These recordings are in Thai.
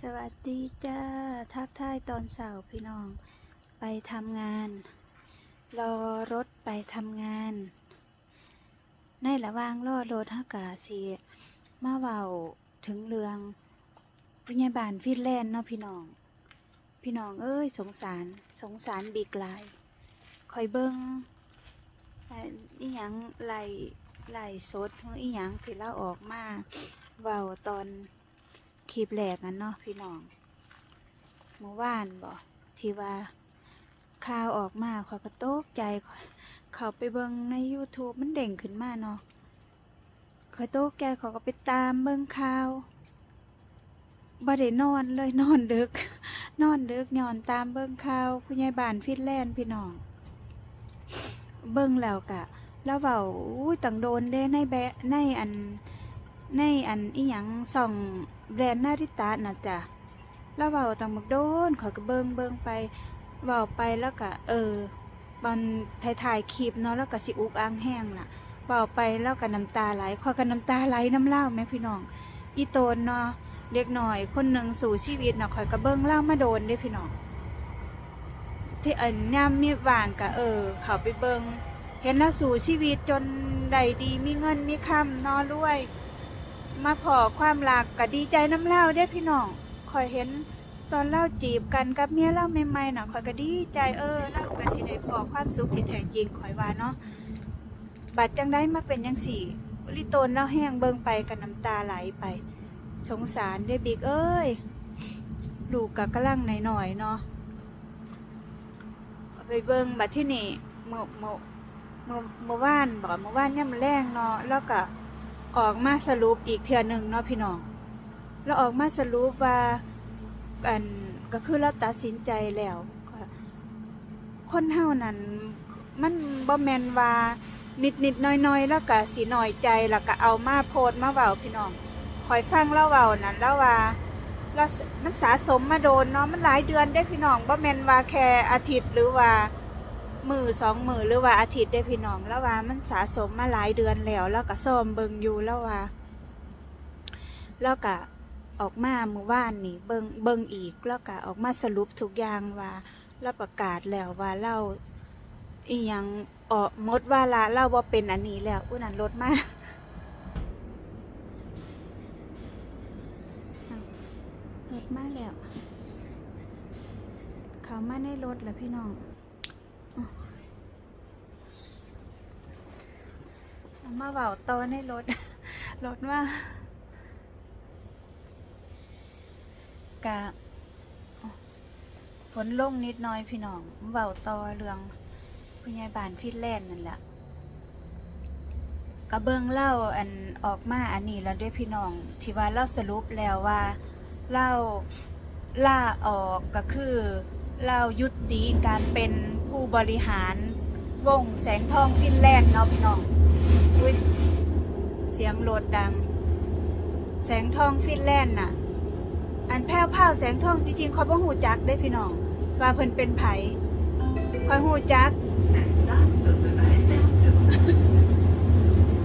สวัสดีจ้า ทักทายตอนเสาร์พี่น้อง ไปทำงาน รอรถไปทำงาน ในระหว่างรอรถฮากาสีมาเว้าถึงเรื่องพยาบาลฟินแลนด์เนาะพี่น้อง พี่น้องเอ้ยสงสารสงสารบีกลายคอยเบิ้งอีหยังไหลไหลสดเฮืออีหยังที่เราออกมาเว้าตอน คลิปแรกนั้นเนาะพี่น้องเมื่อวานบอกที่ว่าข่าวออกมาขอยก็ตกใจข้อยเขาไปเบิ่งใน YouTube มันเด่งขึ้นมาเนาะขอยตกใจเขอยก็ไปตามเบิ่งข่าวบ่ได้นอนเลยนอนดึก นอนดึกย้อนตามเบิ่งข่าวผู้ใหญ่บ้านฟินแลนด์พี่น้อง เบิ่งแล้วกะ แล้วเว้าอุ้ยตังโดนเด้ในแบะในอัน ในอันอีหยังส่องแบรนด์นาริตะน่ะจ้ะแล้วเว้าตังบักโดนขอยก็เบิงเบิงไปเว้าไปแล้วก็เออตอนถ่ายๆคลิปเนาะแล้วก็สิอุกอังแห้งน่ะเว้าไปแล้วก็น้ำตาไหลขอยก็น้ำตาไหลน้ำเล่าแม่พี่น้อง อีโตนเนาะเล็กหน่อยคนหนึ่งสู่ชีวิตเนาะข่อยก็เบิงเล่ามาโดนด้พี่น้องที่อันยามมีว่างก็เออ เขาไปเบิงเห็นแล้วสู่ชีวิตจนได้ดีมีเงินมีคำนาะรวย มาพอความรักก็ดีใจน้ำเล่าเด้พี่น้องคอยเห็นตอนเล่าจีบกันกับเมียเล่าใหม่ๆน่ะคอยก็ดีใจเออเล่าก็สิได้พอความสุขที่แท้จริงคอยว่าเนาะบัดจังได้มาเป็นยังสี่ลิโตนเล่าแห้งเบิ่งไปกับน้ำตาไหลไป สงสารด้อบิ๊กเอ้ยลูกกับกำลังหน่อยๆเนาะไปเบิ่งบัดที่นี่เมื่อเมื่อเมื่อเมื่อวานบอกเมื่อวานเนี่ย่ำแรงเนาะแล้วก็ ออกมาสรุปอีกเทื่อหนึ่งเนาะพี่น้องแล้วออกมาสรุปว่าอันก็คือเราตัดสินใจแล้วคนเฮานั้นมันบ่แมนว่านิดนิดน้อยน้อยแล้วก็สิน้อยใจแล้วก็เอามาโพดมาเว้าพี่น้องคอยฟังเล่าเว้านั้นแล้วว่าเรามันสะสมมาโดนเนาะมันหลายเดือนได้พี่น้องบ่แมนว่าแค่อาทิตย์หรือว่า มือสองมือหรือว่าอาทิตย์ได้พี่น้องแล้วว่ามันสะสมมาหลายเดือนแล้วแล้วก็ซ่อมเบิงอยู่แล้วว่าแล้วก็ออกมาเมื่อวานนี่เบิงเบิงอีก แล้วก็ออกมาสรุปทุกอย่างว่าเราประกาศแล้วว่าเราอีหยังออกมดว่าละเราว่าเป็นอันนี้แล้วอุ้นันรถมาอ้าวรถมาแล้ว เขามาในรถแล้วพี่น้อง มาเบาตอในรถรถว่ากะฝนลงนิดน้อยพี่น้องเบาตอเรื่องพยาบาลฟินแลนด์นั่นแหละกระเบิงเล่าอันออกมาอันนี้แล้วด้วยพี่น้อง ที่ว่าเล่าสรุปแล้วว่าเล่าล่าออกก็คือเล่ายุติการเป็น ผู้บริหาร วงแสงทองฟินแลนด์เนาะพี่น้องอุ้ยเสียงโหลดดัง แสงทองฟินแลนด์น่ะ อันแพ้วพราแสงทองจริงๆคอยบ่หูจักได้พี่น้อง ว่าเพิ่นเป็นไผคอยหูจัก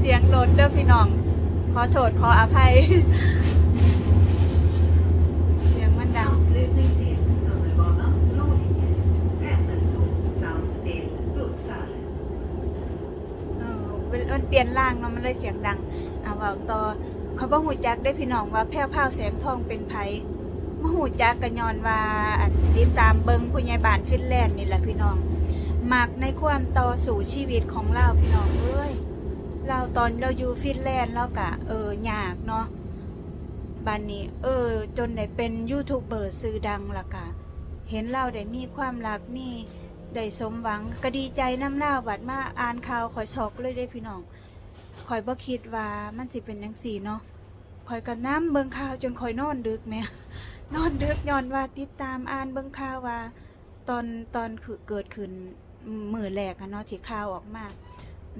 เสียงโหลดเด้อพี่น้อง ขอโทษขออภัย เสียงมันดัง เออมัน เปลี่ยนร่างเนาะมันเลยเสียงดังอ่าเว่าต่อเขาบ่ฮู้จักได้พี่น้องว่าแพ้วพราวแสงทองเป็นไผมาฮู้จักก็ย้อนว่าอันติดตามเบิ่งผู้ใหญ่บ้านฟินแลนด์นี่แหละพี่น้องมักในความต่อสู้ชีวิตของเราพี่น้องเอ้ยเราตอนเราอยู่ฟินแลนด์เราก็เออยากเนาะบัดนนี้ เออ จนได้เป็นยูทูบเบอร์ชื่อดังและก็เห็นเราได้มีความรักมีได้สมหวังก็ดีใจน้ำเล่าบัดมาอ่านข่าวคอยช็อกเลยได้พี่น้อง คอยบ่คิดว่ามันสิเป็นจังสี่เนาะคอยก็น้ำเบิ่งข่าวจนคอยนอนดึกแม่นอนดึกย้อนว่าติดตามอ่านเบิ่งข่าวว่า ตอนตอนคือเกิดขึ้นมือแรกอะเนาะที่ข่าวออกมา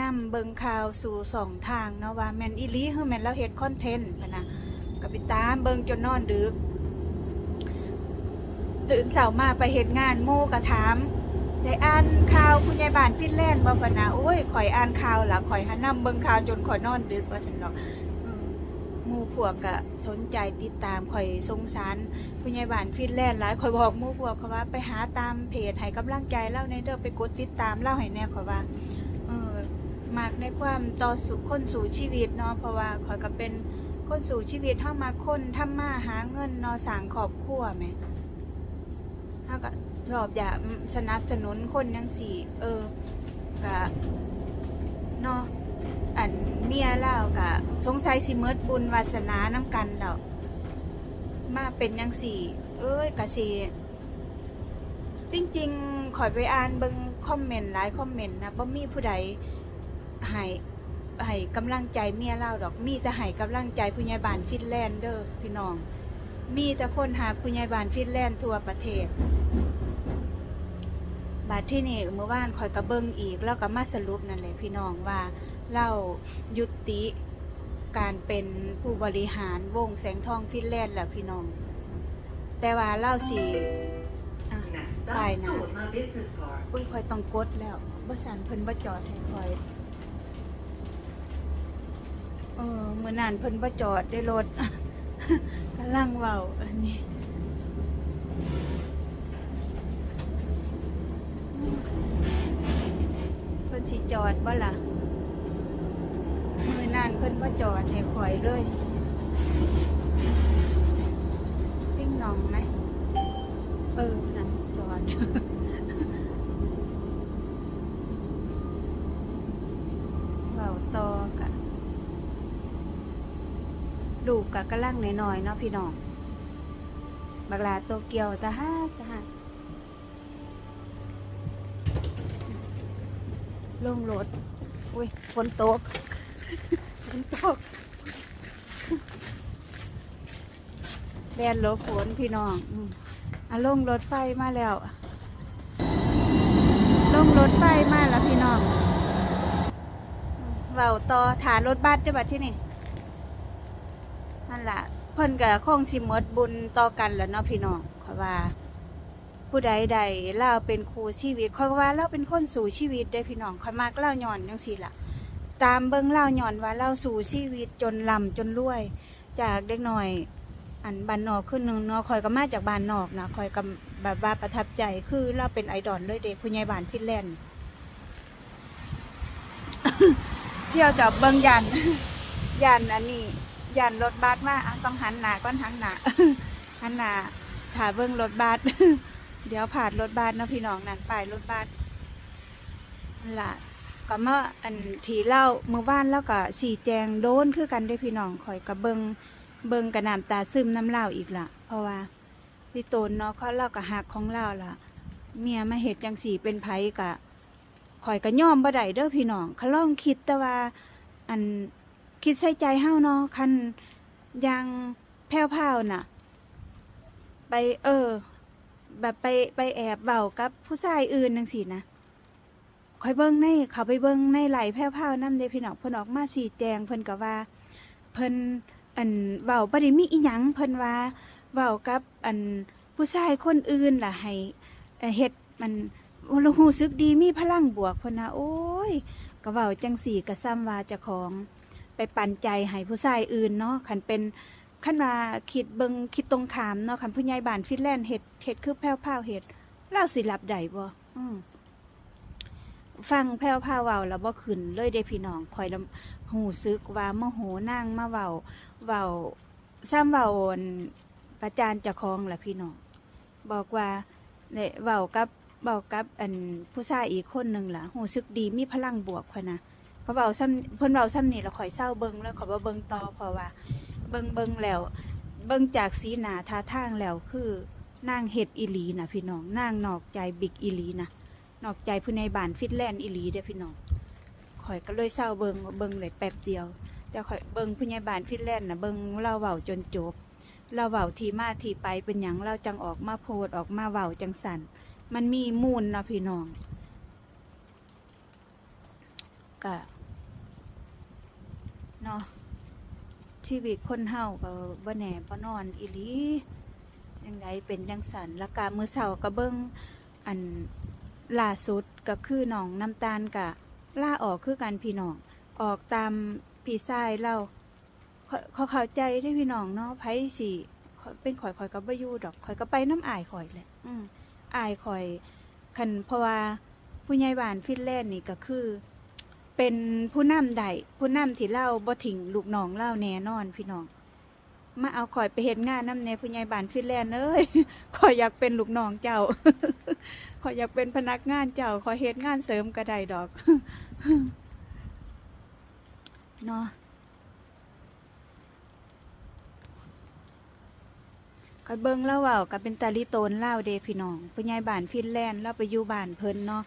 นํเบิ่งข่าวสู่สองทางเนาะว่าแมนอีลีคือแมนเราเฮ็ดคอนเทนต์พะนะก็ไปตามเบิ่งจนนอนดึก ตื่นเช้ามาไปเฮ็ดงานหมู่ก็ถาม ได้อ่านข่าวคุณยายบ้านฟินแลนด์บ่ปะนะโอ้ยข่อยอ่านข่าวล่ะข่อยหานนำเบิ่งข่าวจนข่อยนอนดึกว่าซั่นดอกหมู่พวกก็สนใจติดตามข่อยสงสารผู้ใหญ่บ้านฟินแลนด์หลายข่อยบอกหมู่พวกเขาว่าไปหาตามเพจให้กำลังใจเล่าในเด้อไปกดติดตามเล่าให้แน่ข่อยว่าเออมากในความต่อสู้คนสู่ชีวิตเนาะเพราะว่าข่อยก็เป็นคนสู่ชีวิตเฮามาคนทำมาหาเงินเนาะสร้างครอบครัวแหม เฮาก็ชอบอยากสนับสนุนคนจังซี่ เออก็เนาะอันเมียเล่าก็สงสัยสิเมิดบุญวาสนาน้ำกันแล้วมาเป็นจังซี่ เอ้ยก็สิจริงๆขอยไปอ่านเบิ่งคอมเมนต์หลายคอมเมนต์นะบ่มีผู้ใดให้ให้กำลังใจเมียเล่าดอกมีแต่ให้กำลังใจผู้ใหญ่บ้านฟินแลนด์เด้อพี่น้อง มีแต่คนหาผู้ใหญ่บ้านฟินแลนด์ทั่วประเทศ บาดที่นี่เมื่อวานคอยกระเบิงอีก แล้วก็มาสรุปนั่นแหละพี่น้องว่าเล่ายุติการเป็นผู้บริหารวงแสงทองฟินแลนด์แล้วพี่น้อง แต่ว่าเล่าสิอ่ไปนะอุ้ยคอยต้องกดแล้วบ่สันเพิ่นบ่จอดให้คอยเออมื้อนั้นเพิ่นบ่จอดได้รถ ลังเบาอันนี้เพิ่นสิจอดบ่ล่ะ มือนั่นเพิ่นบ่จอดให้คอยเลยปิ้งหนองไหมเออนั่นจอด เบาต่อกะ ลูกกะกำลังน้อยๆเนาะพี่น้องบักลาโตเกียวตาฮักตาฮักลงรถอุ้ยฝนตกฝนตกแดนหลบฝนพี่น้องอะลงรถไฟมาแล้ว ลงรถไฟมาแล้วพี่น้องเว้าต่อฐานรถบัสด้วยบัดที่นี่ นั่นแหละเพิ่นก็คงสิหมดบุญต่อกันแล้วเนาะพี่น้องขอยว่า ผู้ใดใดเล่าเป็นครูชีวิตขอยว่าเราเป็นคนสู่ชีวิตได้อพี่น้องขอยมักเล่าย้อนจังซี่ล่ะ ตามเบิ่งเล่าย้อนว่าเราสู่ชีวิตจนลำจนรวย จากเด็กหน้อย อันบ้านนอกขึ้นหนึ่งเนาะคอยก็มาจากบ้านนอกนะคอยก็แบบว่าประทับใจคือเราเป็นไอดอลเลยเด็กผู้ใหญ่บ้านฟินแลนด์ เที่ยวจับเบิงยัน ยันอันนี้ ยันรถบัสมาอะต้องหันหน้าก้อนหันหน้าหันหน้าถ่าเบิงรถบัสเดี๋ยวผ่านรถบัสนะพี่น้องนั่นป้ายรถบัสล่ะก็มาอันทีเล่าเมื่อวานแล้วก็สีแจงโดนคือกันได้อพี่น้องคอยกับเบิงเบิงกระนำตาซึมน้ำเล่าอีกล่ะ เพราะว่าพี่โตนเนาะเขาเล่ากับหักของเล่าล่ะ เมียมาเห็ดจังสีเป็นไผกะข่อยก็ย่อมบ่ได้เด้อพี่น้องเขาลองคิดแต่ว่าอัน คิดใส่ใจเฮาเนาะคันยังแผ่วๆน่ะ ไปเออ แบบไปไปแอบเว้ากับผู้ชายอื่นจังซี่นะข่อยเบิ่งในเขาไปเบิ่งในไหลแผ่วๆน้ำเดพี่น้องเพิ่นออกมาสีแจงเพิ่นก็ว่า เพิ่นอันเว้าบ่ได้มีอีหยังเพิ่นว่าเว้ากับอันผู้ชายคนอื่นล่ะให้เฮ็ดมันรู้สึกดีมีพลังบวกเพนนะโอ้ยก็เว้าจังสี่กะซ้ำว่าเจะของ ไปปันใจให้ผู้ชายอื่นเนาะคันเป็นคันว่าคิดเบิงคิดตรงขามเนาะคันผู้ใหญ่บ้านฟินแลนด์เฮ็ดเฮ็ดคือแพ้วพาวเฮ็ดเราสิรับได้บ่อืมฟังแพ้วพาวเว้าแล้วบ่ขึ้นเลยเด้พี่น้องคอยลำหูซึกว่าโมโหนางมาเว้าเว้าซ้ำเว้าอนประจานเจ้าของล่ะพี่น้องบอกว่าเนี่ยเว้ากับบอกกับอันผู้ชายอีกคนหนึ่งล่ะหูซึกดีมีพลังบวกพะนะ เขาเบาซ้ำเพิ่นเบาซ้ำนี่แล้วข่อยเศร้าเบิงแล้วขอยบ่เบิงต่อเพราะว่า เบิงเบิงแล้ว เบิงจากสีหนาท่าทางแล้วคือนางเฮ็ดอีหลีนะพี่น้องนางนอกใจบิ๊กอีหลีนะนอกใจผู้ในบ้านฟินแลนด์อีหลีเด้อพี่น้องข่อยก็เลยเศร้าเบิงเบิงเลยแป๊บเดียวแต่ข่อยเบิงผู้ใหญ่บ้านฟินแลนด์นะเบิงเล่าเว้าจนจบเล่าเว้าทีมาทีไปเป็นหยังเราจังออกมาโพดออกมาเว้าจังสันมันมีมูลนะพี่น้องก็ เนาะชีวิตคนเฮาก็บ่แหน่บ่นอนอีหลีจังไดเป็นจังสันล้วก็มื้อเช้าก็เบิ่งอันล่าสุดก็คือน้องน้ำตาลกะล่าออกคือกันพี่น้องออกตามพี่ชายเราขอยเขาเข้าใจได้พี่น้องเนาะไผสิข้อยเป็นข่อยข่อยก็บ่อยู่ดอกข่อยก็ไปน้ำอายข่อยแหละอืมอายข่อยคันเพราะว่าผู้ใหญ่บ้านฟินแลนด์นี่ก็คือ เป็นผู้นำใดผู้นำที่เล่าบ่ทิ้งลูกน้องเล่าแน่นอนพี่น้อง มาเอาข่อยไปเฮ็ดงานน้ำในผู้ใหญ่บ้านฟินแลนด์เอ้ยข่อยอยากเป็นลูกน้องเจ้าข่อยอยากเป็นพนักงานเจ้าข่อยเฮ็ดงานเสริมก็ได้ดอกเนาะก็เบิ่งเล่าเว้าก็เป็นตาลิโตนเล่าเดพี่น้องผู้ใหญ่บ้านฟินแลนด์เล่าไปอยู่บ้านเพิ่นเนาะ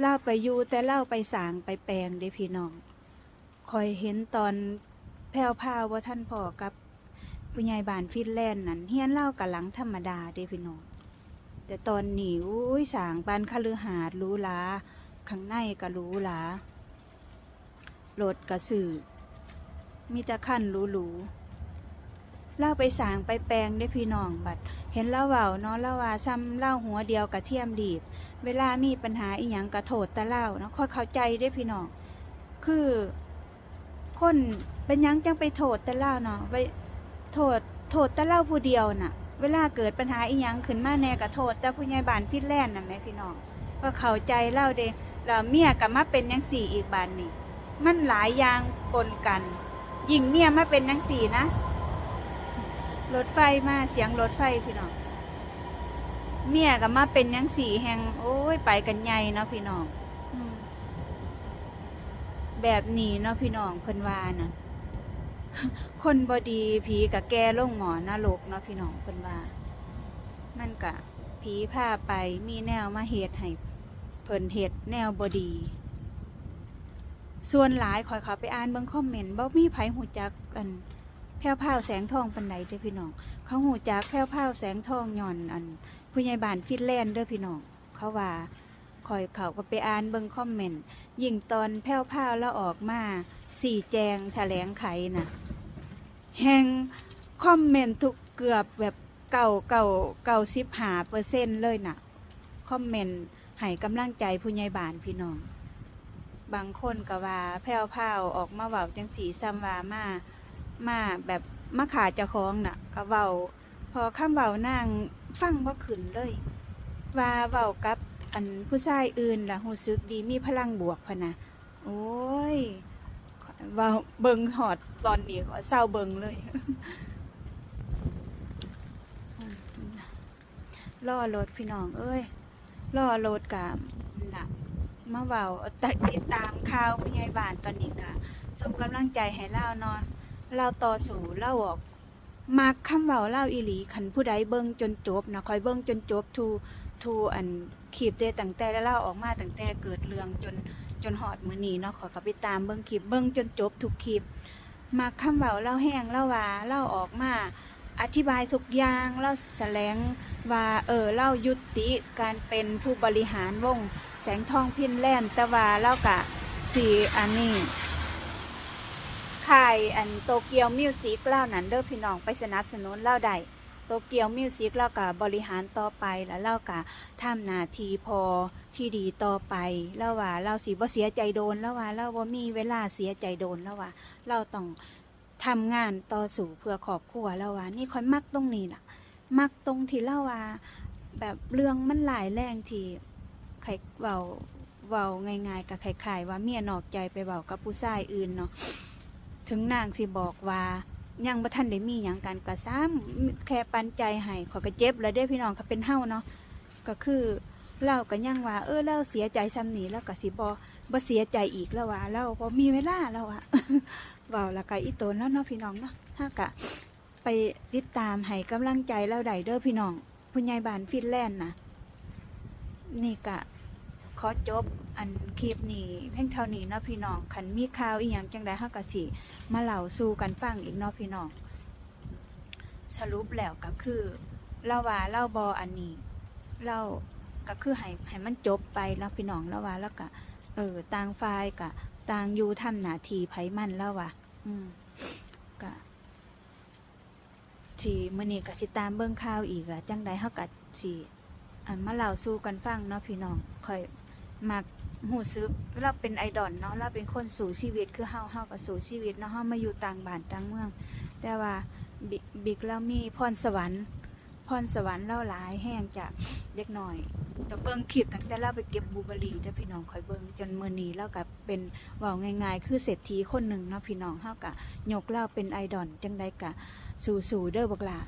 เล่าไปอยู่แต่เล่าไปสางไปแปลงเด้พี่น้องคอยเห็นตอนแผ่วพาวว่าท่านพ่อกับผู้ใหญ่บ้านฟินแลนด์นั่นเฮียนเล่ากับหลังธรรมดาเด้พี่น้องแต่ตอนหนี้อุ้ยสางบ้านคฤหาสน์รูหราข้างในก็รูหรารถก็สื่อมีแต่ขั้นรูๆ เล่าไปสางไปแปลงได้พี่น้องบัด เห็นเล่าเว้าเนาะเล่าว่าซ้ำเล่าหัวเดียวกระเทียมดีบ เวลามีปัญหาอีหยังกระโทษแต่เล่าเนาะค่อยเข้าใจได้พี่น้อง คือ คนเป็นหยังจังไปโทษต่เล่าเนาะไปโทษโทษต่เล่าผู้เดียวน่ะ เวลาเกิดปัญหาอีหยังขึ้นมาแน่กระโทษแต่ผู้ใหญ่บ้านฟินแลนด์น่ะแม่พี่น้องก็เข้าใจเล่าเด้แล้วเมียก็มาเป็นยังสี่อีกบานนี่มันหลายอย่างปนกัน ยิ่งเมียมาเป็นยังสี่นะ รถไฟมาเสียงรถไฟพี่น้องเมียก็มาเป็นยังสี่แหงโอ้ยไปกันใหญ่เนาะพี่น้องแบบนี้เนาะพี่น้องเพิ่นว่าน่ะคนบอดีผีกับแกล่งหมอนรกเนาะพี่น้องเพิ่นว่า มันกะผีพาไปมีแนวมาเหตุให้เพิ่นเหตุแนวบอดี ส่วนหลายคอยเขาไปอ่านเบิ่งคอมเมนต์บ่มีไผหูจักกัน แพ้วพราวแสงทองปันไดเด้อพี่น้อง เขาหูจากแพ้วพราวแสงทองย่อนอันผู้ใหญ่บ้านฟินแลนด์เด้อพี่น้อง เขาว่าคอยเขาก็ไปอ่านเบิ่งคอมเมนต์ยิ่งตอนแพ้วพราวแล้วออกมาสี่แจงแถลงไขน่ะแหงคอมเมนต์ทุกเกือบแบบเก่าเก่าเก่าสิบหาเปอร์เซ็นต์เลยน่ะคอมเมนต์ให้กำลังใจผู้ใหญ่บ้านพี่น้อง บางคนก็ว่าแพ้วพราวออกมาเว้าจังสีซ้ำว่ามา มาแบบมาขาเจ้าของน่ะก็เว้าพอคำเว้านางฟังบ่ขึ้นเลย ว่าเว้ากับอันผู้ชายอื่นล่ะรู้สึกดีมีพลังบวกพะนะโอ้ยเว้าเบิงหอดตอนนี้ก็เศร้าเบิงเลยล่อรถพี่น้องเอ้ยล่อรถกับน่ะมาเว้าติดตามข่าวผู้ใหญ่บ้านตอนนี้ก็ส่งกำลังใจให้เล่าเนาะ เราต่อสู้เล่าออกมักคำเว้าเล่าอีหลีคันผู้ใดเบิ่งจนจบนะคอยเบิ่งจนจบทูทูอันคลิปเดตั้งแต่แล้วเล่าออกมาตั้งแต่เกิดเรื่องจนจนฮอดมื้อนีเนาะขอยก็ไปตามเบิ่งคลิปเบิ่งจนจบทุกคลิปมักคำเว้าเล่าแห้งเล่าว่าเล่าออกมาอธิบายทุกอย่างเล่าแสลงว่าเออเล่ายุติการเป็นผู้บริหารวง แสงทองพินแล่นด์แต่ว่าเล่ากะสีอันนี้ ค่ายอันโตเกียวมิวสิกเล่านั้นเด้อพี่น้องไปสนับสนุนเล่าได้โตเกียวมิวสิกเล่ากับบริหารต่อไปแล้วเล่ากับทำนาทีพอที่ดีต่อไปเล่าว่าเราสิบ่เสียใจโดนแล้วว่าเราบ่มีเวลาเสียใจโดนแล้วว่าเราต้องทำงานต่อสู่เพื่อครอบครัวแล้วว่านี่คอยมักตรงนี้ล่ะ มักตรงที่เล่าว่าแบบเรื่องมันหลายแรงที่ใครเว้าเว้าง่ายๆกับใครๆว่าเมียนอกใจไปเว้ากับผู้ชายอื่นเนาะ ถึงนางสิบอกว่ายังบ่ทันได้มีหยังกันก็ซ้ำแค่ปันใจให้ขอยก็เจ็บแล้วเด้พี่น้องเขาเป็นเฮาเนาะก็คือเราก็ยังว่า เออเราเสียใจซ้ำนี้แล้วก็สิบ่บ่เสียใจอีกแล้วว่าเราบ่มีเวลาแล้วอะเว้าล้วก็อีตนแล้วเนาะพี่น้องเนาะถ้าก็ไปติดตามให้กำลังใจเราได้เด้อพี่น้องผู้ใหญ่บ้านฟินแลนด์นะนี่ก็ ขอจบอันคลิปนี้เพียงเท่านี้เนาะพี่น้องคันมีข่าวอีหยังจังไดเฮาก็สิมาเล่าสู่กันฟังอีกเนาะพี่น้องสรุปแล้วก็คือเล่าว่าเล่าบออันนี้เล่าก็คือให้ให้มันจบไปเนาะพี่น้องเล่าว่าแล้วก็เออต่างฝ่ายก็ต่างอยู่ทำหน้าที่ไผมันแล้วว่าอืมก็ที่มื้อนี้ก็สิตามเบิ่งข่าวอีกอะจังใดเฮาก็สิอันมาเล่าสู่กันฟังเนาะพี่น้องค่อย มักหูซึกเราเป็นไอดอลเนาะเราเป็นคนสู่ชีวิตคือเฮาเฮาก็สู่ชีวิตเนาะเฮามาอยู่ต่างบ้านต่างเมือง แต่ว่าบิบ๊กเรามีพรสวรรค์พรสวรรค์เราหลายแห้งจากเด็กน้อยก็เบิ่งคลิปตั้งแต่เราไปเก็บบูเบอร์รี่เด้อพี่น้องคอยเบิ่งจนมื้อนี้เราก็เป็นว้าง่ายๆ คือเศรษฐีคนหนึ่งเนาะพี่น้องเฮาก็ยกเราเป็นไอดอลจังใดก็สู่ๆเด้อบักล่า